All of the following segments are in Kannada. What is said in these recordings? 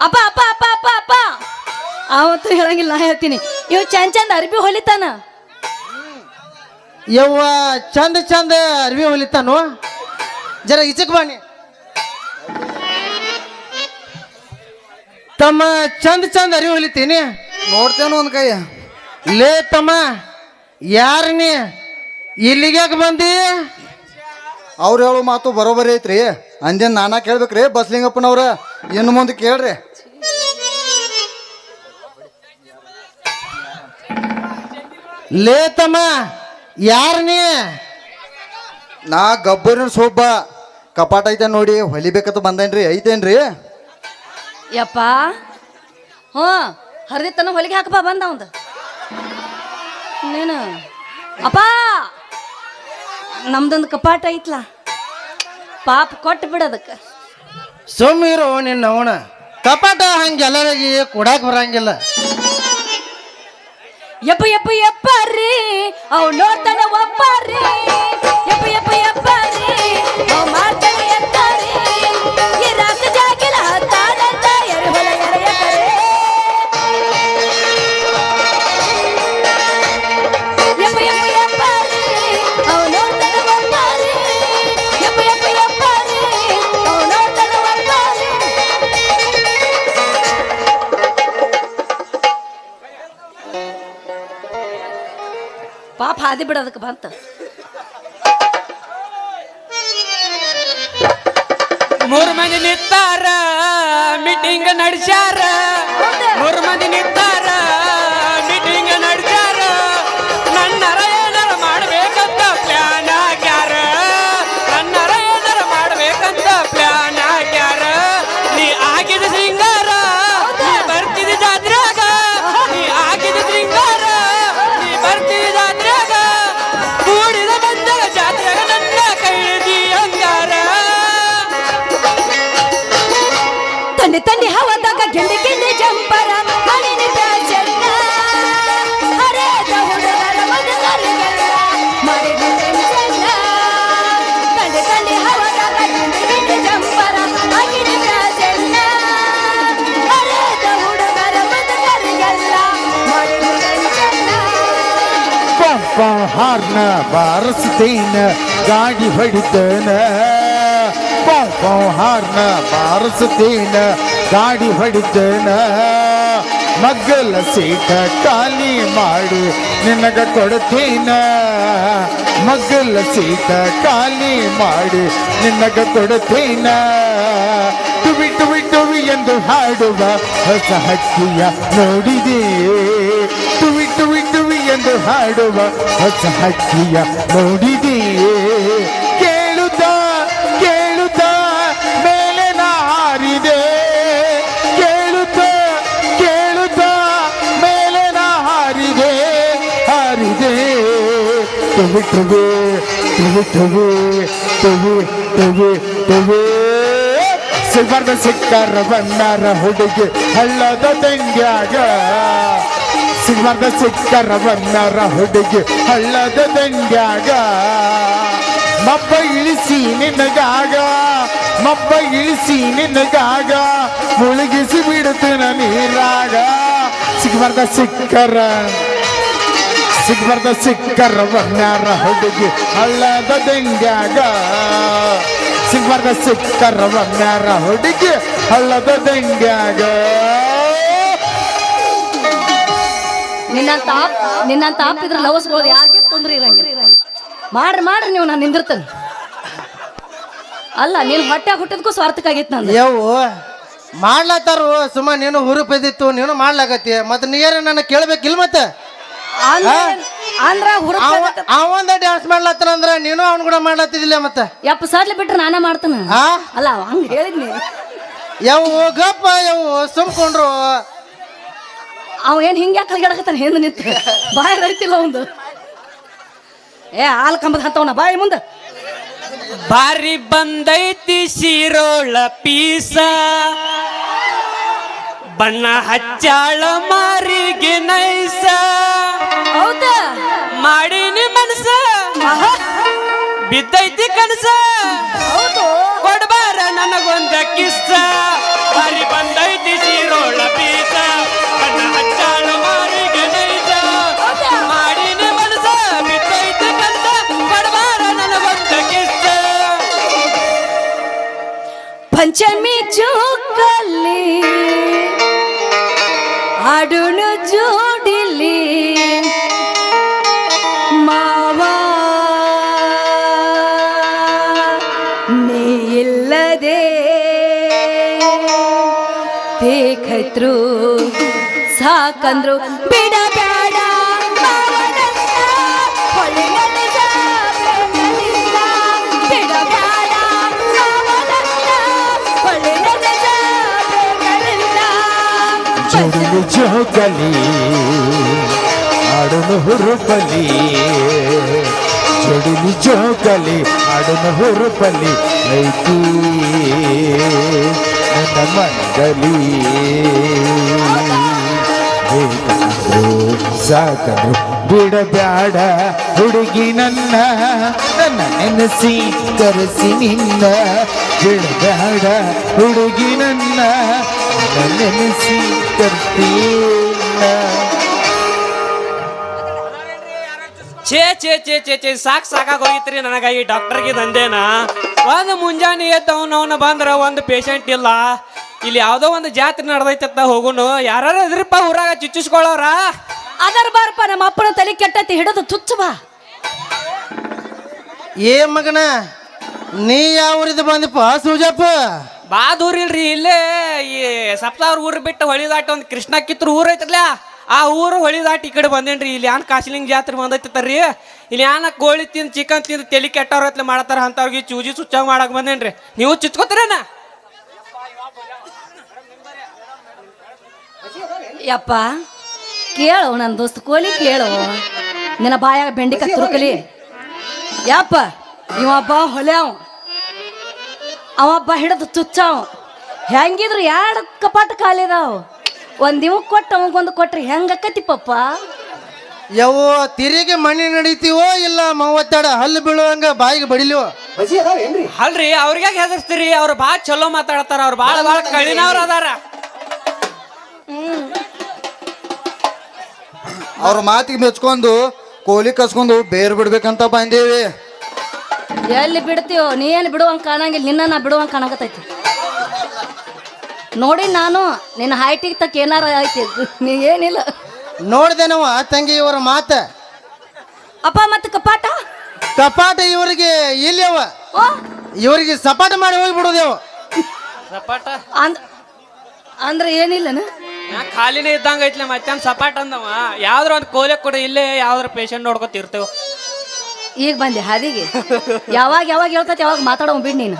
ಅಪ್ಪ ಅಪ್ಪ ಅಪ್ಪ ಅಪ್ಪ ಅಪ್ಪ. ಅವತ್ತು ಹೇಳಂಗಿಲ್ಲ ನಾ ಹೇಳ್ತೀನಿ. ಇವ್ ಚಂದ ಚಂದ ಅರ್ಬಿ ಹೊಲಿತಾನ. ಯವ್ವ ಚಂದ ಚಂದ ಅರ್ವಿ ಹೊಲಿತಾನು? ಜರ ಇಚಕ್ ಬಾಣಿ ತಮ್ಮ ಚಂದ ಚಂದ ಅರಿವಿ ಹೊಲಿತೀನಿ. ನೋಡ್ತೇನು ಒಂದ್ ಕೈ ಲೇ ತಮ್ಮ ಯಾರ ನೀ? ಇಲ್ಲಿಗ್ಯಾಕ ಬಂದಿ? ಅವ್ರು ಹೇಳೋ ಮಾತು ಬರೋಬರಿ ಐತ್ರಿ. ಅಂದೇನ್ ನಾನಾ ಕೇಳ್ಬೇಕ್ರಿ ಬಸ್ಲಿಂಗಪ್ಪನವ್ರ. ಇನ್ನು ಮುಂದೆ ಕೇಳ್ರಿ. ಲೇತಮ್ಮ ಯಾರ ನೀ? ನಾ ಗಬ್ಬರಿನ ಸೊಬ್ಬ. ಕಪಾಟ ಐತೆ ನೋಡಿ ಹೊಲಿಬೇಕಂತ ಬಂದೇನ್ರಿ, ಐತೇನ್ರಿ? ಯಪ್ಪ, ಹ್ಞೂ, ಹರಿದಿತ್ತನ ಹೊಲಿಗೆ ಹಾಕಪ್ಪ, ಬಂದ ಅವಂದ. ನೀನು, ಅಪ್ಪ, ನಮ್ದೊಂದು ಕಪಾಟ ಐತ್ಲಾ. ಪಾಪ ಕೊಟ್ಟು ಬಿಡೋದಕ್ಕೆ ಸುಮ್ಮಿರು ನಿನ್ನ ಅವನ ಕಪಾಟ ಹಂಗೆಲ್ಲರಿಗೆ ಕೊಡಾಕ್ ಬರಂಗಿಲ್ಲ. ಯಪ್ಪ ಯಪ್ಪ ಯಪ್ಪ ರೀ ಅವ್ ನೋಡ್ತಾನ ಒಪ್ಪ ರೀ ಯಪ್ಪ ಯಪ್ಪ ಯಪ್ಪ ಪಾಪ ಹಾದಿ ಬಿಡೋದಕ್ಕೆ ಬಂತ. ಮೂರು ಮಂದಿ ನಿಂತಾರ ಮೀಟಿಂಗ್ ನಡೆಸ್ಯಾರ. ಮೂರು ಮಂದಿ ನಿಂತಾರ. ಹಾರ್ನ ಬಾರಿಸ್ತೇನ ಗಾಡಿ ಹೊಡಿತೇನ ಪಂಪ ಹಾರ್ನ ಬಾರಿಸ್ತೇನ ಗಾಡಿ ಹೊಡಿತೇನ? ಮಗ್ಗಲ ಸೀಟ ಖಾಲಿ ಮಾಡಿ, ನಿನಗ ಕೊಡ್ತೀನ? ಮಗ್ಗಲ ಸೀಟ ಖಾಲಿ ಮಾಡಿ, ನಿನಗ ಕೊಡ್ತೀನ? ಟುವಿ ಟುವಿ ಟುವಿ ಎಂದು ಹಾಡುವ ಹೊಸ ಹಕ್ಕಿಯ ನೋಡಿದೆ. ಟುವಿ ಟುವಿ ಟುವಿ ಎಂದು ಹಾಡುವ ಹೊಸ ಹಕ್ಕಿಯ ನೋಡಿದೆ. ಕೇಳುತ್ತ ಕೇಳುತ್ತ? ಟುವಿ ಟುವಿ ಟುವಿ ಟುವಿ ಟುವಿ ಟುವಿ ಟುವಿ ಸಿಲ್ವರ್ದ ಸಿಕ್ಕಾರ ಬಣ್ಣರ ಹುಡುಗಿ ಹಳ್ಳದ ದಂಗ್ಯಾಗ ಸಿಲ್ವರ್ದ ಸಿಕ್ಕಾರ ಬಣ್ಣರ ಹುಡುಗಿ ಹಳ್ಳದ ದಂಗ್ಯಾಗ ಮಬ್ಬ ಇಳಿಸಿ ನಿನಗಾಗ ಮಬ್ಬ ಇಳಿಸಿ ನಿನಗಾಗ ಮುಳುಗಿಸಿ ಬಿಡುತ್ತಿನ ನೀರಾಗ ಸಿಗ್ಬಾರ್ದ ಸಿಕ್ಕರ ಸಿಗ್ಬಾರ್ದ ಸಿಕ್ಕರ ಬಂಗಾರ ಹುಡುಗಿ ಹಳ್ಳದ ದಂಗ್ಯಾಗ. ಸಿಗ್ಬಾರ್ದ ಸಿಕ್ಕರ ಬಂಗಾರ ಹುಡುಗಿ ಹಳ್ಳದ ದಂಗ್ಯಾಗ. ನಿನ್ನಂತ ಆಪ್ ನಿನ್ನಂತ ಆಪ್ ಇದ್ರ ಲವಸ್ಗಳು ಯಾರಿಗೆ ತೊಂದ್ರೆ ಇರಂಗಿಲ್ಲ. ಮಾಡ್ರಿ ಮಾಡ್ರಿ ನೀವು ನಾನು ನಿಂದಿರ್ತೇನೆ. ಅಲ್ಲ ನೀನು ಹೊಟ್ಟೆ ಹುಟ್ಟಿದ್ಕೂ ಸ್ವಾರ್ಥಕ್ಕಾಗಿತ್ತು ನಾನು ಯವ್ವ ಮಾಡ್ಲತ್ತಾರು ಸುಮ್ಮ ನೀನು ಹುರುಪಿದಿತ್ತು ನೀನು ಮಾಡ್ಲಾಗತ್ತಿ ಮತ್ತೆ ನೀರ ನನ್ನ ಕೇಳ್ಬೇಕಿಲ್ಲ ಮತ್ತೆ? ಅಂದ್ರೆ- ಅಂದ್ರ ಹುಡುಗ ಅವ ಅವಂದ ಡ್ಯಾನ್ಸ್ ಮಾಡ್ಲತ್ತನ ಅಂದ್ರ ನೀನು ಅವನ್ ಕೂಡ ಮಾಡ್ಲತ್ತಿದಿಲ್ಲ ಮತ್ತೆ? ಯಪ್ಪ ಸರ್ಲಿ ಬಿಟ್ರೆ ನಾನ ಮಾಡ್ತಾನ. ಆ ಅಲ್ಲ ಹಂಗ ಹೇಳಿದ್ನಿ. ಯವ್ವ ಗಪ್ಪ ಯವ್ವ ಸುಮ್ಕೊಂಡ್ರು. ಅವ ಏನ್ ಹಿಂಗ್ ಕಲ್ಗಾಡಕತ್ತಾನ? ಹಿಂದೆ ನಿಂತು. ಬಾಯಿ ಹರಿತಿಲ್ಲ ಅವಂದು. ಏ ಹಾಲು ಕಂಬದ ಹತ್ತವನ ಬಾಯಿ ಮುಂದೆ. ಬಾರಿ ಬಂದೈತಿ ಶಿರೋಳ ಪೀಸ. ಬಣ್ಣ ಹಚ್ಚಾಳ ಮಾರಿಗೆ ನೈಸ. ಬಿದ್ದೈತಿ ಕನಸ. ಕೊಡ್ಬಾರ ನನಗೊಂದ ಕಿಸ್ಸ. ಹರಿ ಬಂದೈತಿ ಶಿರೋಳ ಪೀಸ ಮಾರಿಗೆ ಮನಸ ಕೊಡ್ಬಾರ ಪಂಚಮಿ ಚೂಕಲ್ಲಿ ಆಡುನು ಜೋ ಬೇಕೈತ್ರು ಸಾಕಂದ್ರು ಬಿಡಬೇಡ ಮಾವನನ್ನ, ಹೊಳೆಯಲಿದ ಬೆನ್ನಲಿದ. ಬಿಡಬೇಡ ಮಾವನನ್ನ, ಹೊಳೆಯಲಿದ ಬೆನ್ನಲಿದ. ಜೋಡಿಲು ಜೋಗಲಿ ಮಂಡಲಿ ಸಾಕರು ಬಿಡಬ್ಯಾಡ ಹುಡುಗಿ ನನ್ನ ನನ್ನ ನೆನೆಸಿ ಕರೆಸಿ ನಿನ್ನ. ಬಿಡಬ್ಯಾಡ ಹುಡುಗಿ ನನ್ನ ನೆನೆಸಿ ಕರ್ತೀನ ಛೇ ಛೇ ಛೇ ಚೇ ಚೇ ಸಾಕ್ ಹೋಗಿತ್ರಿ ನನಗ ಈ ಡಾಕ್ಟರ್ಗೆ ದಂದೇನ ಒಂದು ಮುಂಜಾನೆ ಎದ್ದವನವನ ಬಂದ್ರ ಒಂದು ಪೇಷಂಟ್ ಇಲ್ಲ. ಇಲ್ಲಿ ಯಾವ್ದೋ ಒಂದು ಜಾತ್ರೆ ನಡೆದೈತತ್ತ ಹೋಗುನು. ಯಾರು ಇದ್ರಪ್ಪ ಊರಾಗ ಚುಚ್ಚಿಸ್ಕೊಳ್ಳೋರ ಅದರ ಬಾರಪ್ಪ ನಮ್ಮ ಅಪ್ಪನ ತಲೆ ಕೆಟ್ಟತಿ ಹಿಡಿದು ತುಚ್ಚು ಬಾ. ಏ ಮಗನ ನೀ ಯಾವ ಊರಿದ ಬಂದಿಪ್ಪ ಸೂಜಪ್ಪ? ಬಾ ದೂರ ಇಲ್ರಿ ಇಲ್ಲೇ ಈ ಸಪ್ತಾವ್ರ ಊರು ಬಿಟ್ಟು ಹೊಳಿದಾಟ ಒಂದು ಕೃಷ್ಣ ಕಿತ್ರ ಊರ್ ಐತ್ರಲ್ಲ ಆ ಊರು ಹೊಳಿ ದಾಟಿ ಈ ಕಡೆ ಬಂದೇನ್ರಿ? ಇಲ್ಲಿ ಯಾನ್ ಕಾಶಿಲಿಂಗ್ ಜಾತ್ರೆ ಬಂದೈತರ್ರಿ ಇಲ್ಲಿ ಯಾನ ಕೋಳಿ ತಿಂದು ಚಿಕನ್ ತಿಂದು ತಲೆ ಕೆಟ್ಟವ್ರ ಹತ್ಲೆ ಮಾಡತ್ತಾರ ಅಂತವ್ರಿಗೆ ಚೂಜಿ ಸುಚ್ಚಾಗಿ ಮಾಡಕ್ ಬಂದೇನ್ರಿ? ನೀವು ಚಿಚ್ಕೋತೀರೇನ? ಯಪ್ಪ, ಕೇಳು ನನ್ನ ದೋಸ್ತ, ಕೋಲಿ ಕೇಳು. ನಿನ್ನ ಬಾಯಾಗ ಬೆಂಡಿಕಾಯಿ ತುರುಕಲಿ ಯಪ್ಪ ಇವಬ್ಬ ಹೊಲ್ಯಾವ. ಅವಬ್ಬ ಹಿಡಿದು ಚುಚ್ಚಾವ. ಹೆಂಗಿದ್ರು ಎರಡು ಕಪಾಟ ಖಾಲಿದಾವ ಒಂದ್ ಇವ್ ಕೊಟ್ಟು ಅವಂಗೊಂದು ಕೊಟ್ರಿ ಹೆಂಗಕ್ಕತಿ ಪಪ್ಪ? ಯಾವೋ ತಿರಿಗೆ ಮಣ್ಣಿ ನಡೀತೀವೋ ಇಲ್ಲ ಮೂವತ್ತೆರಡು ಹಲ್ಲು ಬೀಳುವಂಗ ಬಾಯಿಗೆ ಬಡಿಲಿವೋ? ಅಲ್ರಿ ಅವ್ರಿಗೆ ಹೆದರ್ಸ್ತೀರಿ? ಅವ್ರು ಭಾಳ ಚಲೋ ಮಾತಾಡ್ತಾರ ಅವ್ರು ಭಾಳ ಭಾಳ ಕಳಿನವ್ರ ಅದಾರ. ಅವ್ರ ಮಾತಿಗೆ ಮೆಚ್ಕೊಂಡು ಕೋಲಿ ಕಸ್ಕೊಂಡು ಬೇರ್ ಬಿಡ್ಬೇಕಂತ ಬಂದೇವಿ. ಎಲ್ಲಿ ಬಿಡ್ತೀವೋ ನೀ ಏನು ಬಿಡುವಂಗ ಕಾಣಂಗಿಲ್ಲ ನಿನ್ನ ನಾ ಬಿಡುವಂಗ ಕಾಣಕತ್ತೈತಿ. ನೋಡಿ ನಾನು ನಿನ್ನ ಹೈಟಿಗೆ ತಕ್ಕ ಏನಾರ ಆಯ್ತು ನೀ ಏನಿಲ್ಲ. ನೋಡ್ದೇನವ ತಂಗಿ ಇವರ ಮಾತ. ಅಪ್ಪ ಮತ್ತೆ ಕಪಾಟ? ಕಪಾಟ ಇವರಿಗೆ ಇಲ್ಲವ ಓ? ಇವರಿಗೆ ಸಪಾಟ ಮಾಡಿ ಹೋಗಿ ಬಿಡೋದೇವ. ಸಪಾಟ? ಅಂದ್ ಅಂದ್ರೆ ಏನಿಲ್ಲ ಖಾಲಿನೇ ಇದ್ದಂಗ ಐತ್ಲೆ ಮತ್ತೆ ಸಪಾಟ ಅಂದವ? ಯಾವ್ದ್ರ ಒಂದು ಕೋಲೆ ಕೊಡ ಇಲ್ಲೇ ಯಾವ್ದ್ರ ಪೇಷಂಟ್ ನೋಡ್ಕೊತಿರ್ತೇವ ಈಗ ಬಂದೆ ಹಾದಿಗೆ. ಯಾವಾಗ ಯಾವಾಗ ಹೇಳ್ತೈತಿ ಯಾವಾಗ ಮಾತಾಡೋ ಬಿಡ್ ನೀನು.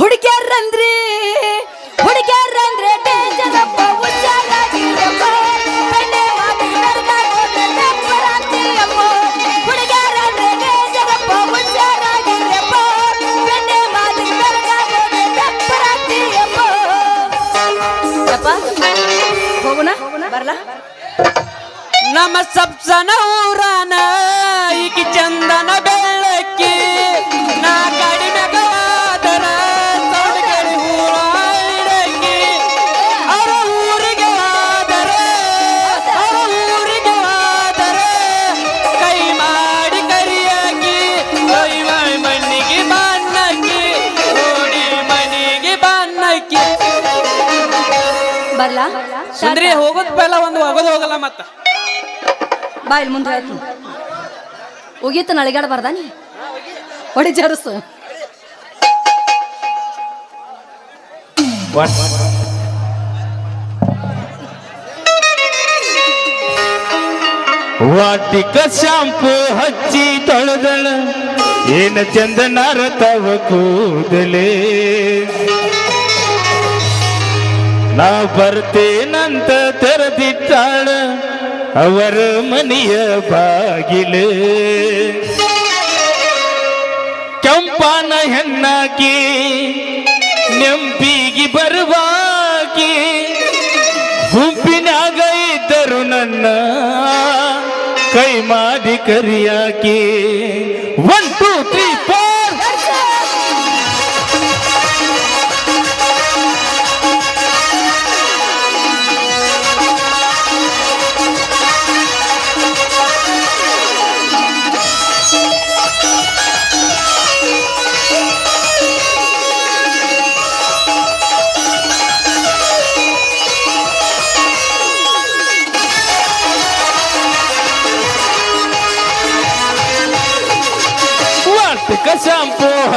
ಹುಡುಗ್ಯಾರಂದ್ರಿ ಹುಡುಗ್ಯಾರಂದ್ರೆ ಡೇಂಜರಪ್ಪ ಹುಷಾರಾಗಿರಪ್ಪ ಬೆಣ್ಣೆ ಮಾತಿ ಬೆರ್ಗಾಗೋದ್ರೆ ಬೆಪ್ಪರಾಗ್ತೀಯಪ್ಪ. ಹುಡುಗ್ಯಾರಂದ್ರೆ ಡೇಂಜರಪ್ಪ ಹುಷಾರಾಗಿರಪ್ಪ ಬೆಣ್ಣೆ ಮಾತಿ ಬೆರ್ಗಾಗೋದ್ರೆ ಬೆಪ್ಪರಾಗ್ತೀಯಪ್ಪ. ಯಪ್ಪ ಹೋಗುಣ ಬರ್ಲಾ ನಮ್ಮ ಸಪ್ಸನ ಊರಾನ ಈಕಿ ಚಂದನ ಬೆಳ್ಳಕ್ಕಿ ನಾ ಕಡಿಮೆ ಬರ್ಲಾ? ಸುಂದ್ರಿ ಹೋಗೋದ್ ಪೆಲ್ಲ ಒಂದು ಹೋಗೋದು ಹೋಗಲ್ಲ ಮತ್ತ. ಬಾ ಇಲ್ಲಿ ಮುಂದೆ ಹೇಳ್ತೀನಿ ಉಗೀತು ನಳಿಗಾಡಬಾರ್ದ ನೀ? ಹೊಡಿ ಜರಸು. ವಾಟಿಕ ಶಾಂಪು ಹಚ್ಚಿ ತೊಳೆದಳ. ಏನ ಚಂದನಾರ ತವ ಕೂದಲೇ? ನಾ ಬರ್ತೇನಂತ ತೆರೆದಿಟ್ಟಾಳ ಅವರ ಮನೆಯ ಬಾಗಿಲು. ಕೆಂಪಾನ ಹೆಣ್ಣಾಕಿ, ನೆಂಪಿಗೆ ಬರುವಾಕಿ ಗುಂಪಿನಾಗ ಇದ್ದರು ನನ್ನ ಕೈ ಮಾಡಿ ಕರಿಯಾಕಿ. ಒನ್ ಟೂ ತ್ರೀ ಫೋರ್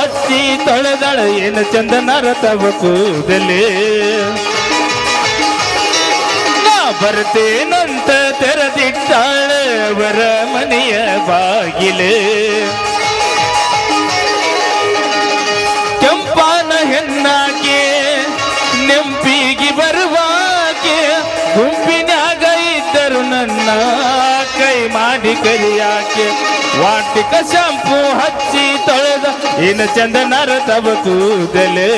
ಹಚ್ಚಿ ತೊಳೆದಳ ಏನು ಚಂದನರ ತವ ನಾ ಬರ್ತೇನಂತ ತೆರೆದಿಟ್ಟಾಳ ಅವರ ಮನೆಯ ಬಾಗಿಲೇ. ಕೆಂಪಾನ ಹೆಣ್ಣಾಕೆ, ನೆಂಪಿಗೆ ಬರುವಾಕೆ ಗುಂಪಿನಾಗ ಇದ್ದರು ನನ್ನ ಕೈ ಮಾಡಿ ಕರಿಯಾಕೆ ವಾಟಿಕ ಶಾಂಪು ಹಚ್ಚಿ ಇನ್ನು ಚಂದನರ ತವ ಕೂದಲೇ.